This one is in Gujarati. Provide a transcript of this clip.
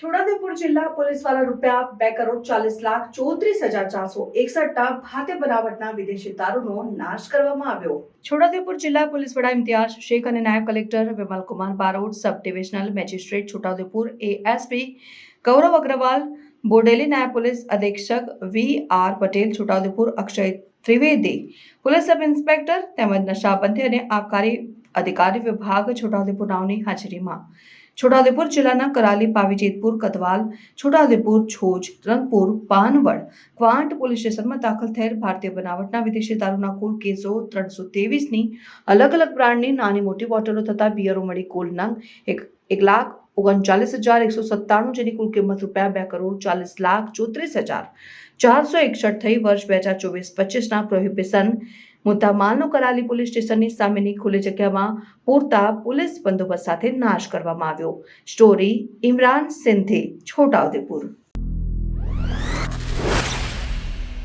છોટાઉદેપુર જિલ્લા પોલીસવાળા રૂપિયા બે કરોડ ચાલીસ લાખ ચોત્રીસ હજાર ચારસો એકસઠ ભાતે બનાવટના વિદેશી દારૂનો નાશ કરવામાં આવ્યો. છોટાઉદેપુર જિલ્લા પોલીસ વડા ઇમ્તિયાઝ શેખ અને નાયબ collector Vimalkumar Barot sub divisional magistrate Chhotaudepur, ASP Gaurav Agrawal, Bodeli નાયબ પોલીસ અધિક્ષક V R Patel, Chhotaudepur Akshay Trivedi, police sub inspector તેમજ નશાબંધી અને આબકારી અધિકારી વિભાગ છોટાઉદેપુર નાવની હાજરીમાં. છોટાઉદેપુર જિલ્લાના કરાલી પાવીજેતપુર કદવાલ છોટાઉદેપુર, છોજ, રંગપુર, પાનવડ, ક્વાંટ પોલીસ સ્ટેશનમાં દાખલ થયેલ ભારતીય બનાવટના વિદેશી દારૂના કુલ કેસો ત્રણસો ની અલગ અલગ બ્રાન્ડની નાની મોટી બોટલો તથા બિયરો મળી કુલ નંગ એક એક લાખ ઓગણચાલીસ હજાર એકસો સત્તાણું જેની કુલ કિંમત રૂપિયા બે કરોડ ચાલીસ લાખ ચોત્રીસ હજાર ચારસો એકસઠ થઈ વર્ષ બે હજાર ચોવીસ પચીસના પ્રોહિબિશન મુદ્દામાલનો કરાલી પોલીસ સ્ટેશનની સામેની ખુલ્લી જગ્યામાં પૂરતા પોલીસ બંદોબસ્ત સાથે નાશ કરવામાં આવ્યો. સ્ટોરી, ઇમરાન સિંધી, છોટાઉદેપુર.